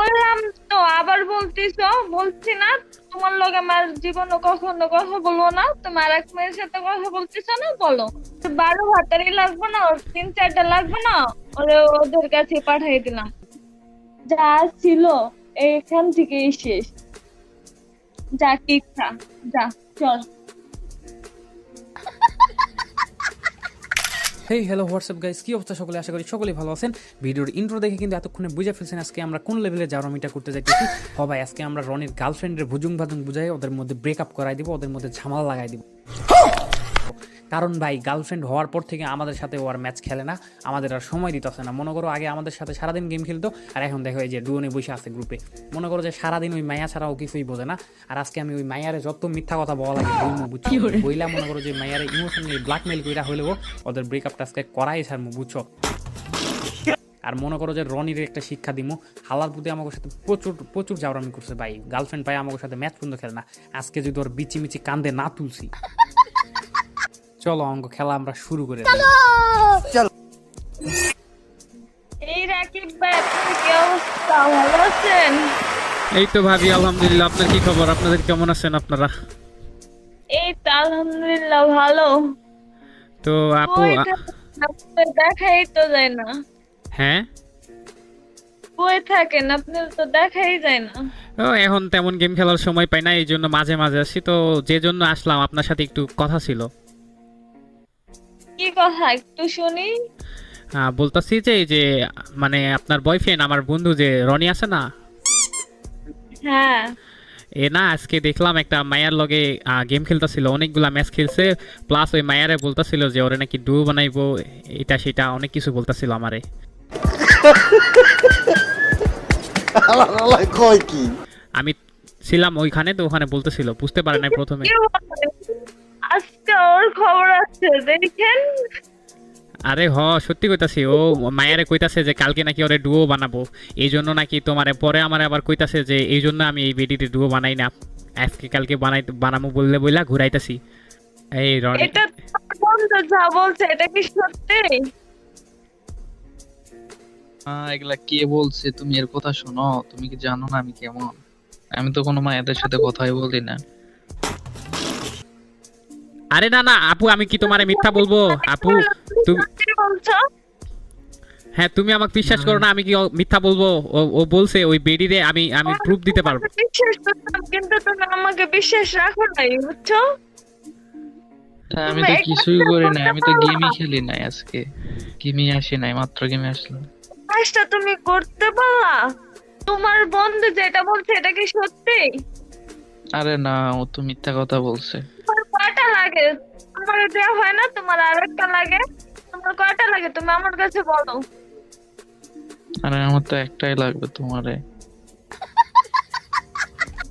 বললাম তো, আবার বলতিস বলছি না, তোমার লগে আমার জীবনে কখনো কথা বলব না, তোমার এক মেয়ের সাথে কথা বলতিস না, বলো। বারো হাতারি লাগবে না তিন চারটা লাগবে না ওরে ওদের কাছে পাঠিয়ে দিলাম। যা ছিল, এইখান থেকেই শেষ। যা কি যা, চল। হেই হ্যালো হোয়াটসঅ্যাপ গাইস কি অবস্থা সকলে? আশা করি সকলেই ভালো আছেন। ভিডিওর ইন্ট্রো দেখে কিন্তু এতক্ষণে বুঝে ফেলছেন আজকে আমরা কোন লেভেলে যাওয়ার জারমিটা করতে যাইতেছি। সবাই আজকে আমরা রনির গার্লফ্রেন্ডের ভুজুং ভাজুং বুঝাই ওদের মধ্যে ব্রেকআপ করাই দিব, ওদের মধ্যে ঝামাল লাগাই দিব। কারণ ভাই গার্লফ্রেন্ড হওয়ার পর থেকে আমাদের সাথে ও আর ম্যাচ খেলে না আমাদের আর সময় দিতেছে না। মনে করো আগে আমাদের সাথে সারাদিন গেম খেলতো আর এখন দেখো এই যে ডুয়নে বসে আছে গ্রুপে মনে করো যে সারাদিন ওই মায়া ছাড়া ও কিছুই বোঝে না আর আজকে আমি ওই মায়ারে যত মিথ্যা কথা বলা লাগে বুঝছি? বইলা মনে করো যে মায়ারে ইমোশনালি ব্ল্যাকমেল কইরা হলেও ওদের ব্রেকআপটা আজকে করাই ছাড়মু বুঝছ? আর মনে করো যে রনির একটা শিক্ষা দিমু হালার প্রতি আমাদের সাথে প্রচুর প্রচুর জাউরামি করছে ভাই। গার্লফ্রেন্ড পাই আমাদের সাথে ম্যাচ পর্যন্ত খেলে না। আজকে যদি ওর বিচি মিচি কান্দে না তুলছি চলো অঙ্ক খেলা আমরা শুরু করে দিই। এই রাকিব ভাই আপনার কি অবস্থা? ভালো আছেন? এই তো ভাবি আলহামদুলিল্লাহ। আপনার কি খবর? আপনাদের কেমন আছেন আপনারা? এই তো আলহামদুলিল্লাহ ভালো। তো আপু দেখাই তো যায় না। হ্যাঁ? কই থাকেন আপনার তো দেখাই যায় না। ও এখন তেমন গেম খেলার সময় পাই না এই জন্য মাঝে মাঝে আসি। তো যে জন্য আসলাম আপনার সাথে একটু কথা ছিল। কথা একটু শুনি। বলতাছি যে যে মানে আপনার বয়ফ্রেন্ড আমার বন্ধু যে রনি আছে না? হ্যাঁ। এ না আজকে দেখলাম একটা মায়ার লগে গেম খেলতেছিল অনেকগুলা ম্যাচ খেলছে প্লাস ওই মায়ারে বলতাছিল যে ওরে নাকি ডু বানাইবো এটা সেটা অনেক কিছু বলতাছিল আমারে। আল্লাহ আল্লাহ কয় কি? আমি ছিলাম ওইখানে তো ওখানে বলতেছিল বুঝতে পারে নাই প্রথমে? আজকে ওর খবর আছে দেখেন। আরে হ সত্যি কইতাছি ও মায়ারে কইতাছে যে কালকে নাকি ওরে ডুও বানাবো। এই জন্য নাকি তোমারে পরে আমার আবার কইতাছে যে এই জন্য আমি এই বেডিতে ডুও বানাই না। আজকে কালকে বানাই বানাবো বললে বইলা ঘুরাইতাছি। এই রনি এটা যা বলছে এটা কি সত্যি? আহ, এগুলা কে বলছে তুমি এর কথা শোনো তুমি কি জানো না আমি কেমন? আমি তো কোনো মায়েদের সাথে কথাই বলি না। আরে না না আপু আমি কি তোমারে মিথ্যা বলব? আপু তুমি হ্যাঁ তুমি আমাকে বিশ্বাস করো না আমি কি মিথ্যা বলব? ও বলছে ওই বেডিরে আমি আমি প্রুফ দিতে পারব। তোমাকে বিশ্বাস করতাম কিন্তু তুমি আমাকে বিশ্বাস রাখো নাই বুঝছ? আমি তো কিছুই করি নাই আমি তো গেমই খেলি নাই আজকে। গেমই আসি নাই মাত্র গেমে আসলাম। কাজটা তুমি করতে পারলা? তোমার বন্ধু যেটা বলছে এটা কি সত্যি? আরে না ও তো মিথ্যা কথা বলছে। লাগে। আমার দেওয়া হয় না তোমার আরেকটা লাগে। তোমার কয়টা লাগে? তুমি আমার কাছে বলো। আরে আমার তো একটাই লাগবে তোমারে।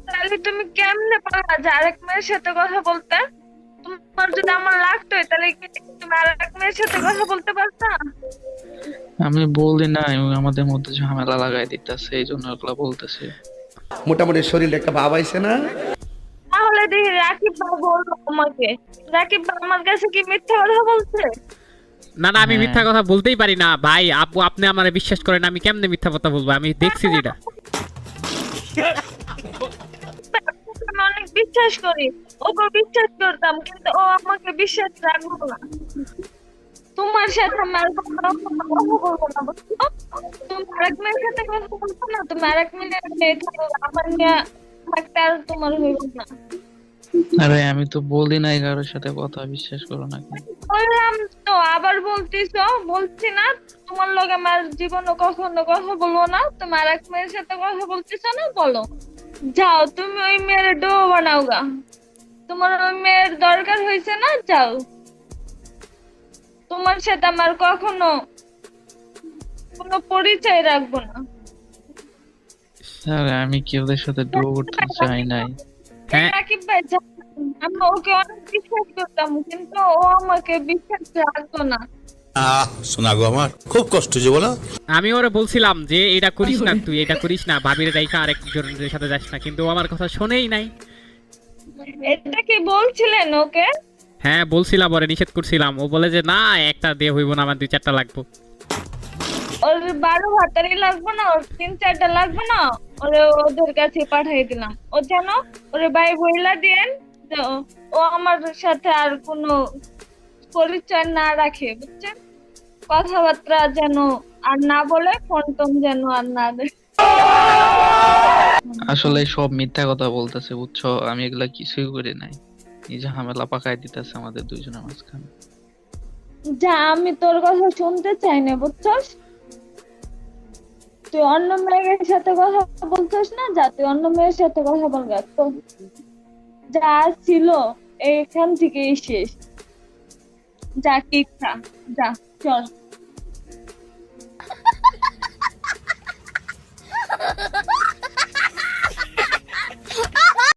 তাহলে তুমি কেমনে পারলা যে আরেক মেয়ের সাথে কথা বলতে? তোমার যদি আমার লাগতো তাহলে কি তুমি আরেক মেয়ের সাথে কথা বলতে পারতা? আমি বলি নাই আমাদের মধ্যে ঝামেলা লাগাই দিতেছে এই জন্য ওগুলা বলতেছে। মোটামুটি শরীরে একটা ভাব আইছে না? তাহলে দেখি রাকিব ভাই বলব তোমাকে রাকিব ভাই আমার কাছে কি মিথ্যা কথা বলছে? না না আমি হ্যাঁ। মিথ্যা কথা বলতেই পারি না। ভাই আপু আপনি আমারে বিশ্বাস করেন আমি কেমনে মিথ্যা কথা বলব? আমি দেখছি যেটা আমি অনেক বিশ্বাস করি। ওকে বিশ্বাস করতাম কিন্তু ও আমাকে বিশ্বাস রাখব না। তোমার সাথে আমি আর কখনো কথা বলব না বুঝছ? তুমি আরেক মেয়ের সাথে কথা বলছো না তুমি আরেক মেয়ের মেয়ে থাকো, আমার নিয়ে থাকতে আর তোমার হইব না। আরে আমি তো বলি নাই কারোর সাথে কথা বিশ্বাস করো না বললাম তো আবার বলছি না তোমার লগে আমার জীবনে কখনো কথা বলব না তুমি আরেক মেয়ের সাথে কথা না বলো। যাও তুমি ওই মেয়ের ডো বানাও গা। তোমার ওই মেয়ের দরকার হয়েছে না যাও। তোমার সাথে আমার কখনো কোনো পরিচয় রাখব না। আরে আমি কি ওদের সাথে ডুও করতে চাই নাই? হ্যাঁ। রাকিব ভাই। আমি ওকে অনেক বিশ্বাস করতাম কিন্তু ও আমাকে বিশ্বাস রাখতো না। আহ শোনা গো আমার খুব কষ্ট যে বলো। আমি ওরে বলছিলাম যে এটা করিস না তুই এটা করিস না ভাবির দায়িকা আরেকজনের সাথে যাস না। কিন্তু ও আমার কথা শোনেই নাই। এটা কি বলছিলেন ওকে? হ্যাঁ বলছিলাম ওরে নিষেধ করছিলাম। ও বলে যে না একটা দিয়ে হইব না আমার দুই চারটা লাগবো। ওর বারো ভাতারই লাগবে না ওর তিন চারটা লাগবে না ওরে ওদের কাছে পাঠিয়ে দিলাম। ও যেন ওরে ভাই বইলা দিয়েন যে ও- আমার সাথে আর কোনো পরিচয় না রাখে বুঝছেন? কথাবার্তা যেন আর না বলে ফোন টোন যেন আর না দেয়। আসলে সব মিথ্যা কথা বলতেছে বুঝছ? আমি এগুলা কিছুই করি নাই। এই ঝামেলা পাকাই দিতেছে আমাদের দুইজনের মাঝখানে। যা আমি তোর কথা শুনতে চাই না বুঝছস? তুই অন্য মেয়ের সাথে কথা বলছিস না? যা তুই অন্য মেয়ের সাথে কথা বলগা তো যা ছিল এখান থেকেই শেষ। যা কি খা যা চল।